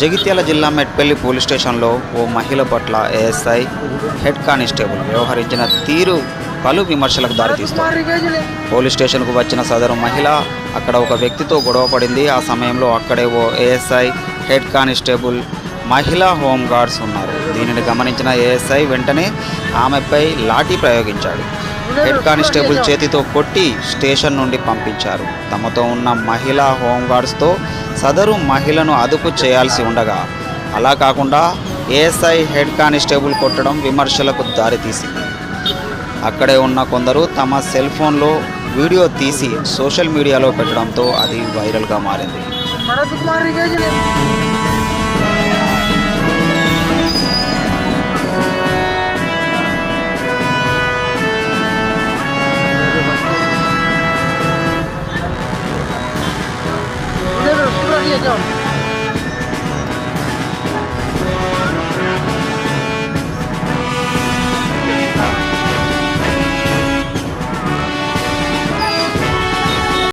జగిత్యాల జిల్లా మెట్పల్లి పోలీస్ స్టేషన్లో ఓ మహిళ పట్ల ఏఎస్ఐ హెడ్ కానిస్టేబుల్ వ్యవహరించిన తీరు పలు విమర్శలకు దారితీస్తోంది. పోలీస్ స్టేషన్కు వచ్చిన సదరు మహిళ అక్కడ ఒక వ్యక్తితో గొడవ పడింది. ఆ సమయంలో అక్కడే ఓ ఏఎస్ఐ హెడ్ కానిస్టేబుల్ మహిళా హోమ్ గార్డ్స్ ఉన్నారు. దీనిని గమనించిన ఏఎస్ఐ వెంటనే ఆమెపై లాఠీ ప్రయోగించాడు. హెడ్ కానిస్టేబుల్ చేతితో కొట్టి స్టేషన్ నుండి పంపించారు. తమతో ఉన్న మహిళా హోంగార్డ్స్తో సదరు మహిళను అదుపు చేయాల్సి ఉండగా అలా కాకుండా ఏఎస్ఐ హెడ్ కానిస్టేబుల్ కొట్టడం విమర్శలకు దారితీసింది. అక్కడే ఉన్న కొందరు తమ సెల్ ఫోన్లో వీడియో తీసి సోషల్ మీడియాలో పెట్టడంతో అది వైరల్గా మారింది. 这种